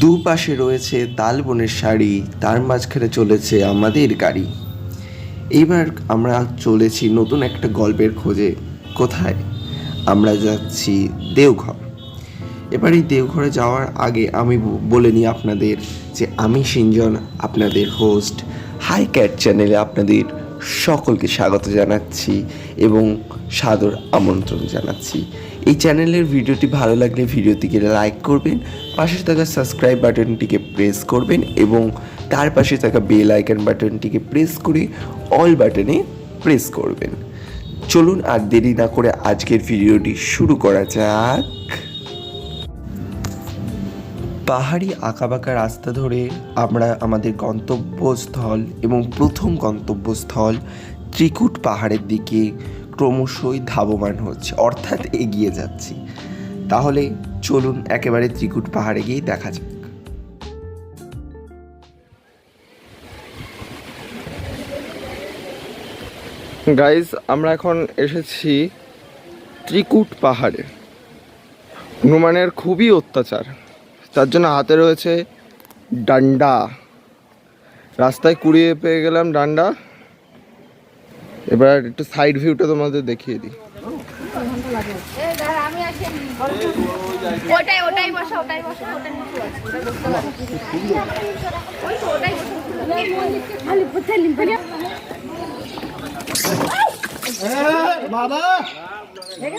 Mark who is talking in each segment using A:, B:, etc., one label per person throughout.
A: দুপাশে রয়েছে তালবনের শাড়ি, তার মাঝখানে চলেছে আমাদের গাড়ি। এইবার আমরা চলেছি নতুন একটা গল্পের খোঁজে। কোথায়? আমরা যাচ্ছি দেওঘর। এবার এই দেওঘরে যাওয়ার আগে আমি বলে নিই আপনাদের যে আমি সিঞ্জন আপনাদের হোস্ট হাই ক্যাট চ্যানেলে আপনাদের সকলকে স্বাগত জানাচ্ছি এবং সাদর আমন্ত্রণ জানাচ্ছি। এই চ্যানেলের ভিডিওটি ভালো লাগলে ভিডিওটিকে লাইক করবেন, পাশে থাকা সাবস্ক্রাইব বাটনটিকে প্রেস করবেন এবং তার পাশে থাকা বেল আইকন বাটনটিকে প্রেস করে অল বাটনে প্রেস করবেন। চলুন আর দেরি না করে আজকের ভিডিওটি শুরু করা যাক। পাহাড়ি আঁকাবাঁকা রাস্তা ধরে আমরা আমাদের গন্তব্যস্থল এবং প্রথম গন্তব্যস্থল ত্রিকুট পাহাড়ের দিকে ক্রমশই ধাবমান হচ্ছে, অর্থাৎ এগিয়ে যাচ্ছি। তাহলে চলুন একেবারে ত্রিকুট পাহাড়ে গিয়েই দেখা যাক।
B: গাইজ আমরা এখন এসেছি ত্রিকুট পাহাড়ে। হনুমানের খুবই অত্যাচার। তার জন্য হাতে রয়েছে ডান্ডা। রাস্তায় কুড়িয়ে পেয়ে গেলাম ডান্ডা। এবার একটু সাইড ভিউটা তোমাদের দেখিয়ে দিই।
C: বুঝালি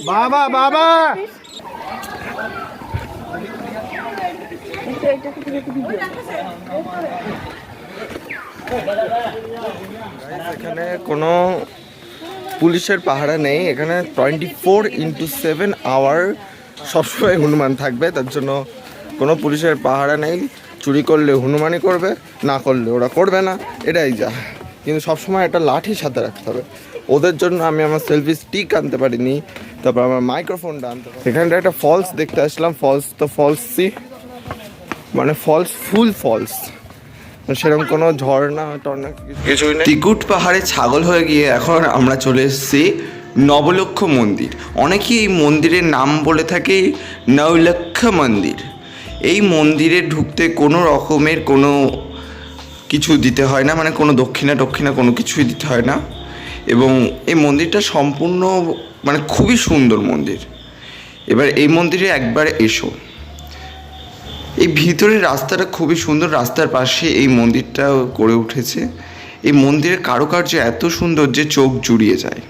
B: বাবা বাবা। এখানে কোনো পুলিশের পাহারা নেই। এখানে twenty four into seven hour সবসময় হনুমান থাকবে। তার জন্য কোনো পুলিশের পাহারা নেই। চুরি করলে হনুমানই করবে, না করলে ওরা করবে না। এটাই যা। কিন্তু সবসময় একটা লাঠি সাথে রাখতে হবে। ওদের জন্য আমি আমার সেলফি স্টিক আনতে পারিনি। তারপর আমার মাইক্রোফোনটা আনতে এখানটা একটা ফলস দেখতে আসলাম। ফলস তো ফলসই মানে ফলস ফুল ফলস সেরকম কোনো ঝর্ণা, টর্ণা কিছু- কিছুই নেই।
A: ত্রিকুট পাহাড়ে ছাগল হয়ে গিয়ে এখন আমরা চলে এসেছি নবলক্ষ মন্দির। অনেকেই এই মন্দিরের নাম বলে থাকে নবলক্ষ মন্দির। এই মন্দিরে ঢুকতে কোনো রকমের কোনো কিছু দিতে হয় না মানে কোনো দক্ষিণা দক্ষিণা কোনো কিছুই দিতে হয় না। এবং এই মন্দিরটা সম্পূর্ণ মানে খুবই সুন্দর মন্দির। এবার এই মন্দিরে একবার এসো। এই ভিতরের রাস্তাটা খুবই সুন্দর। রাস্তার পাশে এই মন্দিরটা গড়ে উঠেছে। এই মন্দিরের কারুকার্য এত সুন্দর যে চোখ জুড়িয়ে যায়।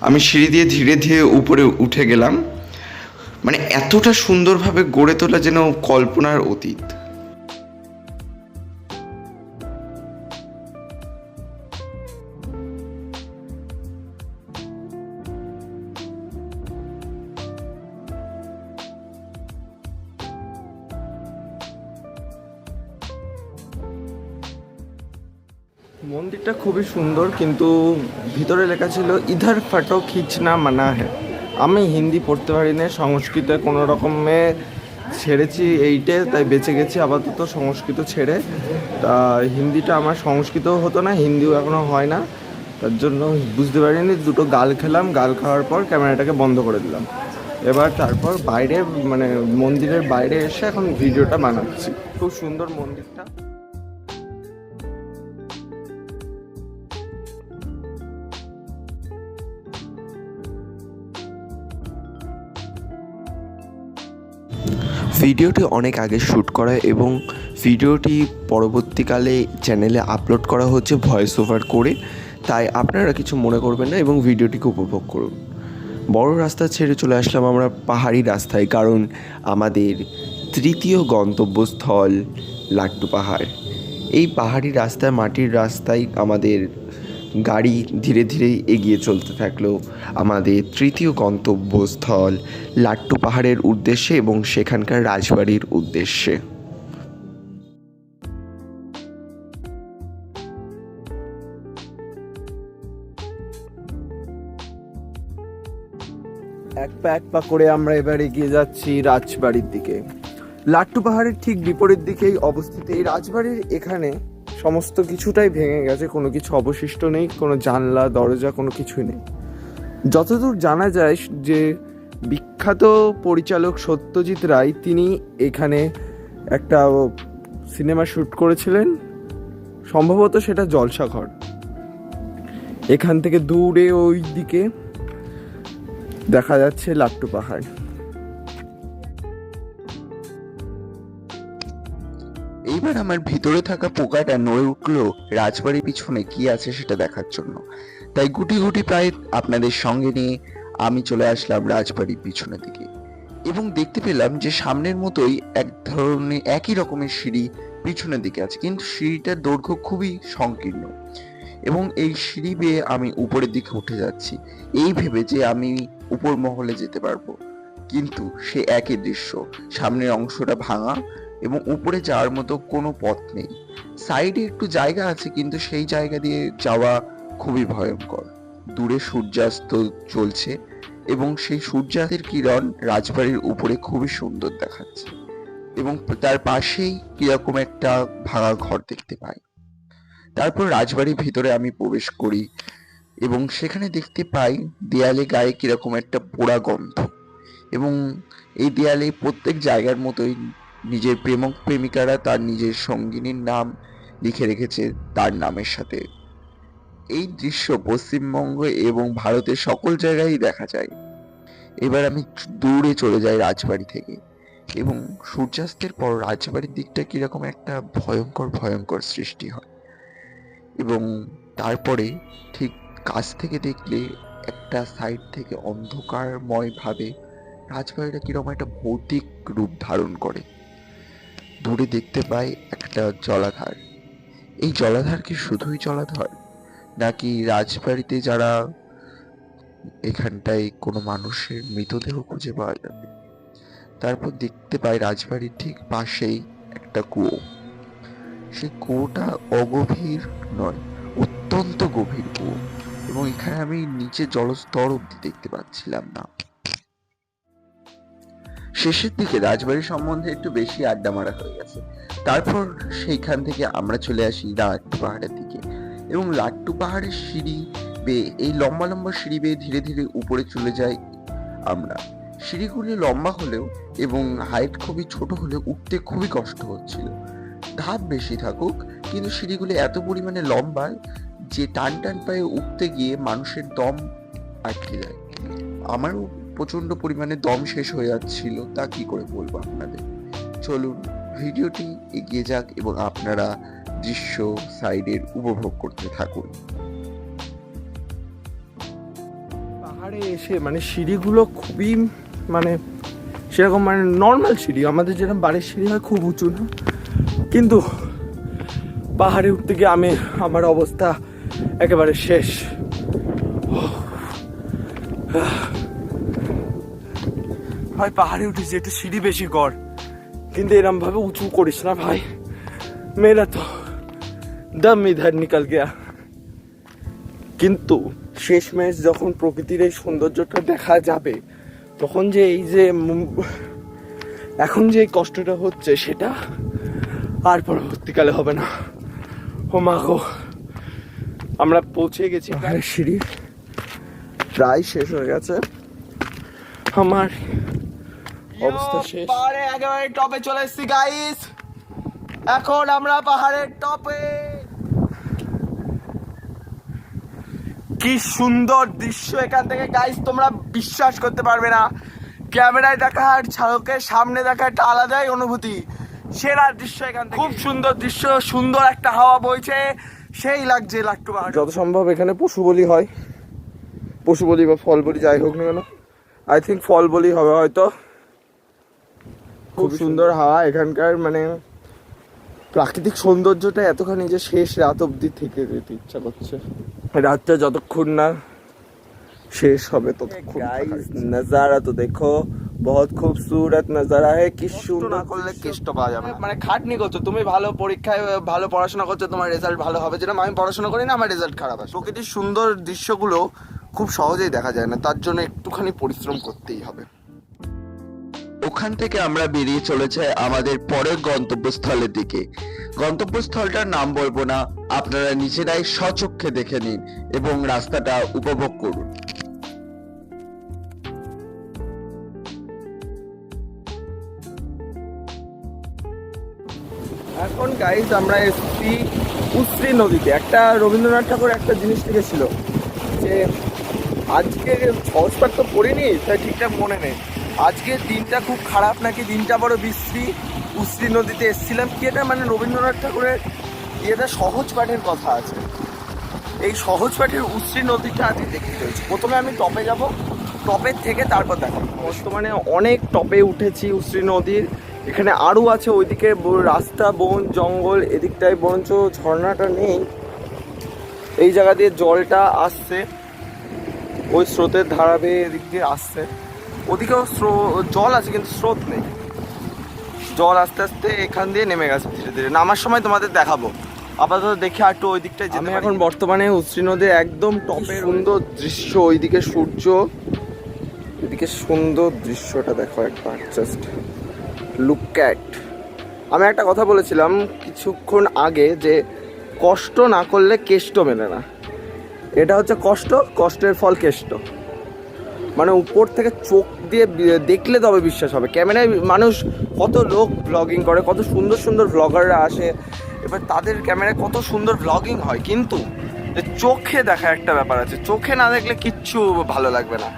A: আমি সিঁড়ি দিয়ে ধীরে ধীরে উপরে উঠে গেলাম। মানে এতটা সুন্দরভাবে গড়ে তোলা যেন কল্পনার অতীত।
B: মন্দিরটা খুবই সুন্দর, কিন্তু ভিতরে লেখা ছিল, ইধার ফটো খিচনা মানা হ্যাঁ আমি হিন্দি পড়তে পারি না সংস্কৃতে কোনো রকমে ছেড়েছি এইটে, তাই বেঁচে গেছি আপাতত সংস্কৃত ছেড়ে। তা হিন্দিটা আমার সংস্কৃত হতো না, হিন্দিও এখনও হয় না। তার জন্য বুঝতে পারিনি, দুটো গাল খেলাম, গাল খাওয়ার পর ক্যামেরাটাকে বন্ধ করে দিলাম। এবার তারপর বাইরে মানে মন্দিরের বাইরে এসে এখন ভিডিওটা বানাচ্ছি। খুব সুন্দর মন্দিরটা।
A: ভিডিওটি অনেক আগে শ্যুট করা এবং ভিডিওটি পরবর্তীকালে চ্যানেলে আপলোড করা হচ্ছে ভয়েস ওভার করে। তাই আপনারা কিছু মনে করবেন না এবং ভিডিওটিকে উপভোগ করুন। বড় রাস্তা ছেড়ে চলে আসলাম আমরা পাহাড়ি রাস্তায়, কারণ আমাদের তৃতীয় গন্তব্যস্থল লাট্টু পাহাড়। এই পাহাড়ি রাস্তায় মাটির রাস্তায় আমাদের গাড়ি ধীরে ধীরে এগিয়ে চলতে থাকল। আমাদের তৃতীয় গন্তব্যস্থল লাট্টু পাহাড়ের উদ্দেশ্যে এবং সেখানকার রাজবাড়ির উদ্দেশ্যে।
B: এক পা এক পা করে আমরা এবার এগিয়ে যাচ্ছি রাজবাড়ির দিকে। লাট্টু পাহাড়ের ঠিক বিপরীত দিকেই অবস্থিত এই রাজবাড়ির এখানে সমস্ত কিছুটাই ভেঙে গেছে, কোনো কিছু অবশিষ্ট নেই, কোনো জানলা, দরজা, কোনো কিছুই নেই। যতদূর জানা যায় যে বিখ্যাত পরিচালক সত্যজিৎ রায়, তিনি এখানে একটা সিনেমা শ্যুট করেছিলেন, সম্ভবত সেটা জলসাঘর। এখান থেকে দূরে ওই দিকে দেখা যাচ্ছে লাট্টু পাহাড়।
D: এইবার আমার ভিতরে থাকা পোকাটা নড়ে উঠল, রাজবাড়ির পিছনে কি আছে সেটা দেখার জন্য। তাই গুটি গুটি প্রায় আপনাদের সঙ্গে নিয়ে আমি চলে আসলাম রাজবাড়ির পিছনের দিকে। এবং দেখতে পেলাম যে সামনের মতোই এক ধরনের, একই রকমের সিঁড়ি পিছনের দিকে আছে। কিন্তু সিঁড়িটার দৈর্ঘ্য খুবই সংকীর্ণ। এবং এই সিঁড়ি বেয়ে আমি উপরের দিকে উঠে যাচ্ছি। এই ভেবে যে আমি উপর মহলে যেতে পারব। কিন্তু সে একই দৃশ্য। সামনের অংশটা ভাঙা এবং উপরে যাওয়ার মতো কোনো পথ নেই। সাইডে একটু জায়গা আছে, কিন্তু সেই জায়গা দিয়ে যাওয়া খুবই ভয়ঙ্কর। দূরে সূর্যাস্ত চলছে এবং সেই সূর্যাস্তের কিরণ রাজবাড়ির উপরে খুবই সুন্দর দেখাচ্ছে এবং তার পাশেই কীরকম একটা ভাঙা ঘর দেখতে পাই। তারপর রাজবাড়ির ভিতরে আমি প্রবেশ করি এবং সেখানে দেখতে পাই দেয়ালে গায়ে কীরকম একটা পোড়া গন্ধ এবং এই দেয়ালে প্রত্যেক জায়গার মতোই নিজের প্রেমক প্রেমিকারা তার নিজের সঙ্গিনীর নাম লিখে রেখেছে তার নামের সাথে। এই দৃশ্য পশ্চিমবঙ্গ এবং ভারতের সকল জায়গায় দেখা যায়। এবার আমি দূরে চলে যাই রাজবাড়ি থেকে এবং সূর্যাস্তের পর রাজবাড়ির দিকটা কীরকম একটা ভয়ঙ্কর ভয়ঙ্কর সৃষ্টি হয়। এবং তারপরে ঠিক কাছ থেকে দেখলে একটা সাইড থেকে অন্ধকারময় ভাবে রাজবাড়িটা কীরকম একটা ভৌতিক রূপ ধারণ করে। দূরে দেখতে পাই একটা জলাধার। এই জলাধার কি শুধুই জলাধার? নাকি রাজবাড়িতে যারা এখানটায় কোনো মানুষের মৃতদেহ খুঁজে পাওয়া যাবে? তারপর দেখতে পাই রাজবাড়ির ঠিক পাশেই একটা কুয়ো। সেই কুয়োটা অগভীর নয়, অত্যন্ত গভীর কুয়ো। এবং এখানে আমি নিচে জলস্তর অব্দি দেখতে পাচ্ছিলাম না। শেষের দিকে রাজবাড়ি সম্বন্ধে একটু বেশি আড্ডা মারা হয়ে গেছে। তারপর সেইখান থেকে আমরা চলে আসি লাট্টু পাহাড়ের দিকে এবং লাট্টু পাহাড়ের সিঁড়ি বেয়ে এই লম্বা লম্বা সিঁড়ি বেয়ে ধীরে ধীরে উপরে চলে যাই আমরা। সিঁড়িগুলি লম্বা হলেও এবং হাইট খুবই ছোট হলেও উঠতে খুবই কষ্ট হচ্ছিল। ধাপ বেশি থাকুক, কিন্তু সিঁড়িগুলি এত পরিমাণে লম্বা যে টান টান পায়ে উঠতে গিয়ে মানুষের দম আটকে যায়। আমারও প্রচণ্ড পরিমাণে দম শেষ হয়ে যাচ্ছিল, তা কি করে বলব আপনাদের? চলুন, ভিডিওটি এগিয়ে যাক এবং আপনারা দৃশ্য সাইডের উপভোগ করতে থাকুন।
B: পাহাড়ে এসে মানে সিঁড়িগুলো খুবই মানে সেরকম মানে নর্মাল সিঁড়ি, আমাদের যেরকম বাড়ির সিঁড়ি হয় খুব উঁচু না। কিন্তু পাহাড়ে উঠতে গিয়ে আমি, আমার অবস্থা একেবারে শেষ। ভাই পাহাড়ে উঠেছি একটু সিঁড়ি বেশি কর কিন্তু এরম ভাবে উঁচু করিস না ভাই। মেয়েরা তো দম ইধার নিকাল গিয়া। কিন্তু শেষমেশ যখন প্রকৃতির এই সৌন্দর্যটা দেখা যাবে তখন যে এই যে এখন যে এই কষ্টটা হচ্ছে সেটা আর পরবর্তীকালে হবে না। ও মা গো আমরা পৌঁছে গেছি। সিঁড়ি প্রায় শেষ হয়ে গেছে। আমার অবস্থা শেষ। পাহাড়ে একেবারে টপে চলে এসেছি গাইস এখন আমরা পাহাড়ের টপে। কি সুন্দর দৃশ্য এখান থেকে গাইস তোমরা বিশ্বাস করতে পারবে না। ক্যামেরায় দেখা আর ঝালকের সামনে দেখা একটা আলাদাই অনুভূতি। সেরা দৃশ্য এখান থেকে। খুব সুন্দর দৃশ্য সুন্দর একটা হাওয়া বইছে। সেই লাগছে লাট্টু পাহাড়। যত সম্ভব এখানে পশু বলি হয়। পশু বলি বা ফল বলি যাই হোক না কেন। আই থিঙ্ক ফল বলি হবে হয়তো। খুব সুন্দর হাওয়া। এখানকার মানে প্রাকৃতিক সৌন্দর্যটা এতখানি যে শেষ রাত অবধি থেকে যেতে ইচ্ছা করছে। রাতটা যতক্ষণ না শেষ হবে ততক্ষণ নজারা তো দেখো বহুত খুবসুরত নজারা হে কি না করলে কেষ্ট পাওয়া যাবে মানে খাটনি করছ তুমি ভালো পরীক্ষায় ভালো পড়াশোনা করছ তোমার রেজাল্ট ভালো হবে। যেরকম আমি পড়াশোনা করি না আমার রেজাল্ট খারাপ আসে। প্রকৃতির সুন্দর দৃশ্যগুলো খুব সহজেই দেখা যায় না তার জন্য একটুখানি পরিশ্রম করতেই হবে।
D: ওখান থেকে আমরা বেরিয়ে চলে যাই আমাদের পরের গন্তব্যস্থলের দিকে। গন্তব্যস্থলটার নাম বলব না, আপনারা নিজেরাই স্বচক্ষে দেখে নিন এবং রাস্তাটা উপভোগ করুন।
B: এখন গাইজ আমরা এসেছি উশ্রী নদীতে। একটা রবীন্দ্রনাথ ঠাকুর একটা জিনিস লিখেছিল যে আজকে সংস্কার তো পড়িনি তাই ঠিকঠাক মনে নেই। আজকের দিনটা খুব খারাপ নাকি? দিনটা বড় বিশ্রী। উশ্রী নদীতে এসেছিলাম। কি এটা মানে রবীন্দ্রনাথ ঠাকুরের ইয়েটা সহজ পাঠের কথা আছে? এই সহজ পাঠের উশ্রী নদীটা আজকে দেখতে চলছে প্রথমে আমি টপে যাব। টপের থেকে তারপর দেখাবো। বর্তমানে অনেক টপে উঠেছি উশ্রী নদীর। এখানে আরও আছে ওইদিকে রাস্তা, বন, জঙ্গল, এদিকটায় বরঞ্চ ঝর্ণাটা নেই। এই জায়গা দিয়ে জলটা আসছে। ওই স্রোতের ধারা বেয়ে এদিক দিয়ে আসছে। ওদিকেও জল আছে কিন্তু স্রোত নেই। জল আস্তে আস্তে এখান দিয়ে নেমে গেছে ধীরে ধীরে। নামার সময় তোমাদের দেখাবো। আপাতত দেখে একটু ওই দিকটায় আমি এখন বর্তমানে উশ্রী নদীর একদম টপের সুন্দর দৃশ্য ওইদিকে সূর্য এদিকে সুন্দর দৃশ্যটা দেখো একবার জাস্ট লুক ক্যাট আমি একটা কথা বলেছিলাম কিছুক্ষণ আগে যে কষ্ট না করলে কেষ্ট মেলে না। এটা হচ্ছে কষ্ট কষ্টের ফল কেষ্ট। মানে উপর থেকে চোখ দিয়ে দেখলে তবে বিশ্বাস হবে। ক্যামেরায় মানুষ কত লোক ব্লগিং করে, কত সুন্দর সুন্দর ব্লগাররা আসে। এবার তাদের ক্যামেরায় কত সুন্দর ব্লগিং হয়। কিন্তু চোখে দেখা একটা ব্যাপার আছে, চোখে না দেখলে কিচ্ছু ভালো লাগবে না।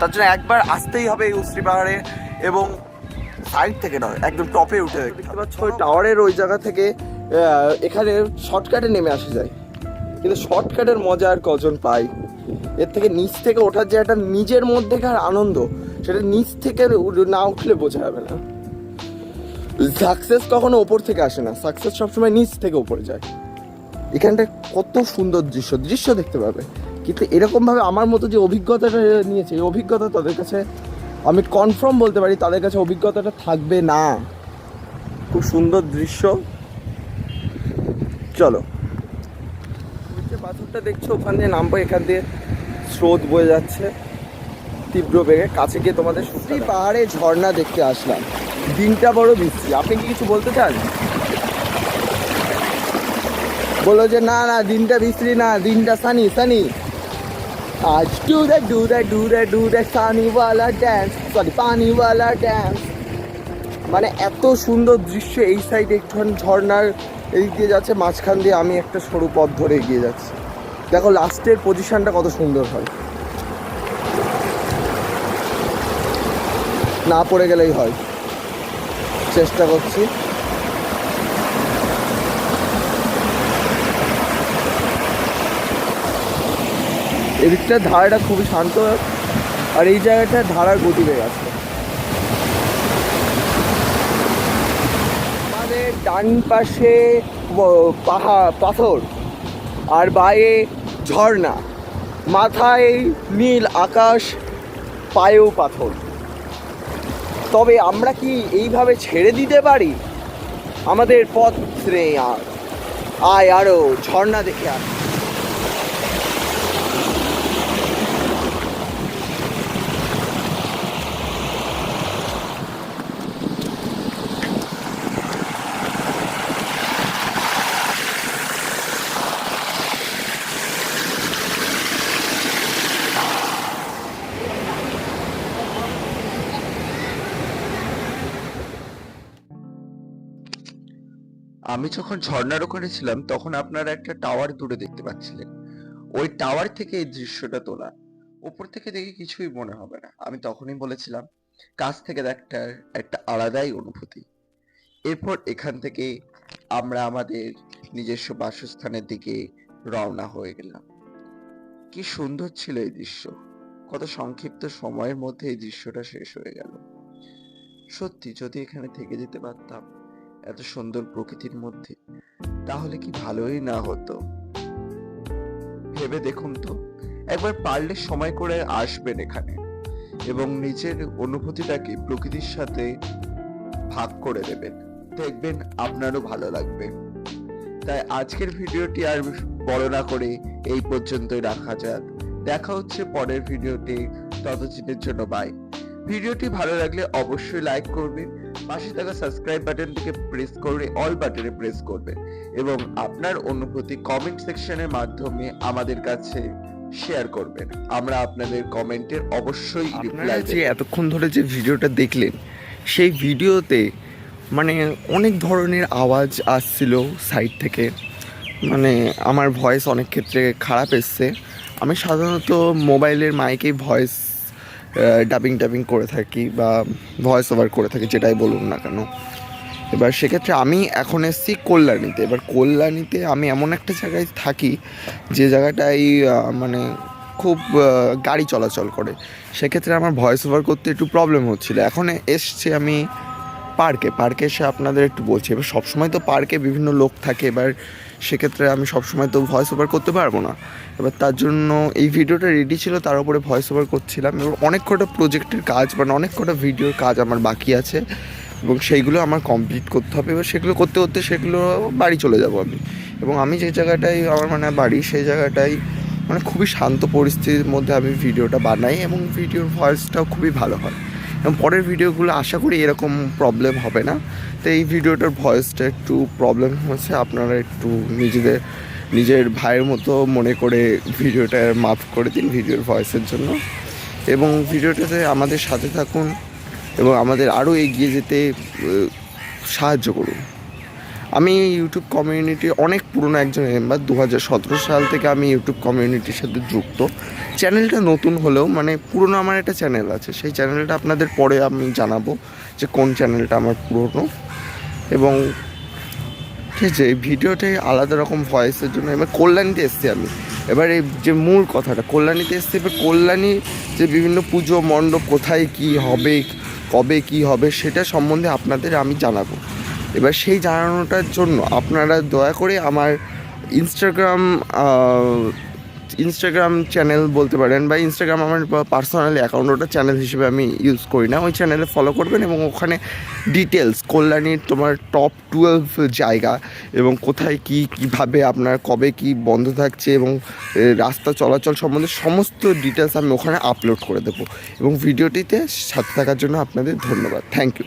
B: তার জন্য একবার আসতেই হবে এই উশ্রী পাহাড়ে এবং সাইড থেকে নয়, একদম টপে উঠে দেখতে পাচ্ছ টাওয়ারের ওই জায়গা থেকে এখানে শর্টকাটে নেমে আসা যায়। কিন্তু শর্টকাটের মজা আর কজন পায়? এর থেকে নিচ থেকে ওঠার যে একটা নিজের মধ্যেকার আনন্দ। সেটা নিচ থেকে না উঠলে বোঝা যাবে না। সাকসেস কখনো ওপর থেকে আসে না। সাকসেস সবসময় নিচ থেকে উপরে যায়। এখানটা কত সুন্দর দৃশ্য। দৃশ্য দেখতে পাবে। কিন্তু এরকমভাবে আমার মতো যে অভিজ্ঞতাটা নিয়েছে, এই অভিজ্ঞতা তাদের কাছে আমি কনফার্ম বলতে পারি, তাদের কাছে অভিজ্ঞতাটা থাকবে না। খুব সুন্দর দৃশ্য। চলো। পাথরটা দেখছ ওখান দিয়ে নামবো এখান দিয়ে স্রোত বয়ে যাচ্ছে তীব্র বেগে। কাছে গিয়ে তোমাদের সত্যি পাহাড়ে ঝর্ণা দেখতে আসলাম। দিনটা বড় বৃষ্টি। আপনি কি কিছু বলতে চান? বলো যে না না দিনটা বৃষ্টি না দিনটা সানি সানি। আজ do that do that do that do that সানিওয়ালা dance sorry পানিওয়ালা ড্যান্স মানে এত সুন্দর দৃশ্য এই সাইডে একটুখানি ঝর্ণার এদিক দিয়ে যাচ্ছে মাঝখান দিয়ে আমি একটা সরু পথ ধরে এগিয়ে যাচ্ছি। দেখো, লাস্টের পজিশনটা কত সুন্দর হয়। না পড়ে গেলেই হয়। চেষ্টা করছি। এদিকটার ধারাটা খুবই শান্ত আর এই জায়গাটা ধারার গতি বেড়ে আছে আমাদের ডান পাশে পাহাড় পাথর আর বায়ে ঝর্ণা, মাথায় নীল আকাশ, পায়েও পাথর। তবে আমরা কি এইভাবে ছেড়ে দিতে পারি? আমাদের পথ নেই আর আয় আরও ঝর্ণা দেখে আয়
D: আমি যখন ঝর্ণার ওখানে ছিলাম, তখন আপনারা একটা টাওয়ার দূরে দেখতে পাচ্ছিলেন। ওই টাওয়ার থেকে এই দৃশ্যটা তোলা। উপর থেকে দেখে কিছুই মনে হবে না। আমি তখনই বলেছিলাম, কাছ থেকে একটা একটা আলাদাই অনুভূতি। এরপর এখান থেকে আমরা আমাদের নিজস্ব বাসস্থানের দিকে রওনা হয়ে গেলাম। কি সুন্দর ছিল এই দৃশ্য। কত সংক্ষিপ্ত সময়ের মধ্যে এই দৃশ্যটা শেষ হয়ে গেল। সত্যি, যদি এখানে থেকে যেতে পারতাম এত সুন্দর প্রকৃতির মধ্যে, তাহলে কি ভালোই না হতো? ভেবে দেখুন তো, একবার পারলে সময় করে আসবেন এখানে এবং নিজের অনুভূতিটাকে প্রকৃতির সাথে ভাগ করে দেবেন। দেখবেন আপনারও ভালো লাগবে। তাই আজকের ভিডিওটি আর বড় না করে এই পর্যন্তই রাখা যাক। দেখা হচ্ছে পরের ভিডিওতে, ততদিনের জন্য বাই ভিডিওটি ভালো লাগলে অবশ্যই লাইক করবেন পাশে থাকা সাবস্ক্রাইব বাটনটিকে প্রেস করে অল বাটনে প্রেস করবেন এবং আপনার অনুভূতি কমেন্ট সেকশনের মাধ্যমে আমাদের কাছে শেয়ার করবেন। আমরা আপনাদের কমেন্টের অবশ্যই রিপ্লাই
B: যে এতক্ষণ ধরে যে ভিডিওটা দেখলেন সেই ভিডিওতে মানে অনেক ধরনের আওয়াজ আসছিল সাইড থেকে। মানে আমার ভয়েস অনেক ক্ষেত্রে খারাপ এসছে। আমি সাধারণত মোবাইলের মাইকেই ভয়েস ডাবিং টাবিং করে থাকি বা ভয়েস ওভার করে থাকি, যেটাই বলুন না কেন। এবার সেক্ষেত্রে আমি এখন এসেছি কল্যাণীতে। এবার কল্যাণীতে আমি এমন একটা জায়গায় থাকি, যে জায়গাটায় মানে খুব গাড়ি চলাচল করে। সেক্ষেত্রে আমার ভয়েস ওভার করতে একটু প্রবলেম হচ্ছিল। এখন এসছে আমি পার্কে পার্কে এসে আপনাদের একটু বলছি। এবার সবসময় তো পার্কে বিভিন্ন লোক থাকে। এবার সেক্ষেত্রে আমি সবসময় তো ভয়েস ওভার করতে পারব না। এবার তার জন্য এই ভিডিওটা রেডি ছিল, তার উপরে ভয়েস ওভার করছিলাম। এবার অনেক কটা প্রজেক্টের কাজ মানে অনেক কটা ভিডিওর কাজ আমার বাকি আছে এবং সেইগুলো আমার কমপ্লিট করতে হবে। এবার সেগুলো করতে করতে সেগুলো বাড়ি চলে যাব আমি। এবং আমি যে জায়গাটায় আমার মানে বাড়ি সেই জায়গাটায় মানে খুবই শান্ত পরিস্থিতির মধ্যে আমি ভিডিওটা বানাই এবং ভিডিওর ভয়েসটাও খুবই ভালো হয়। এবং পরের ভিডিওগুলো আশা করি এরকম প্রবলেম হবে না। তো এই ভিডিওটার ভয়েসটা একটু প্রবলেম হচ্ছে আপনারা একটু নিজেদের, নিজের ভাইয়ের মতো মনে করে ভিডিওটা মাফ করে দিন ভিডিওর ভয়েসের জন্য। এবং ভিডিওটাতে আমাদের সাথে থাকুন এবং আমাদের আরও এগিয়ে যেতে সাহায্য করুন। আমি ইউটিউব কমিউনিটি অনেক পুরনো একজন মেম্বার দু হাজার সতেরো সাল থেকে আমি ইউটিউব কমিউনিটির সাথে যুক্ত। চ্যানেলটা নতুন হলেও মানে পুরনো আমার একটা চ্যানেল আছে। সেই চ্যানেলটা আপনাদের পরে আমি জানাব যে কোন চ্যানেলটা আমার পুরনো। এবং ঠিক আছে, এই ভিডিওটাই আলাদা রকম ভয়েসের জন্য। এবার কল্যাণীতে এসছি আমি। এবার এই যে মূল কথাটা, কল্যাণীতে এসছি। এবার কল্যাণী যে বিভিন্ন পুজো মণ্ডপ কোথায় কি হবে, কবে কি হবে, সেটা সম্বন্ধে আপনাদের আমি জানাব। এবার সেই জানানোটার জন্য আপনারা দয়া করে আমার ইনস্টাগ্রাম ইনস্টাগ্রাম চ্যানেল বলতে পারেন বা ইনস্টাগ্রাম আমার পার্সোনাল অ্যাকাউন্ট ওটা চ্যানেল হিসেবে আমি ইউজ করি না। ওই চ্যানেলে ফলো করবেন এবং ওখানে ডিটেলস কল্যাণীর তোমার টপ টুয়েলভ জায়গা এবং কোথায় কি, কীভাবে আপনার কবে কি বন্ধ থাকছে এবং রাস্তা চলাচল সম্বন্ধে সমস্ত ডিটেলস আমি ওখানে আপলোড করে দেবো। এবং ভিডিওটিতে সাথে থাকার জন্য আপনাদের ধন্যবাদ। Thank you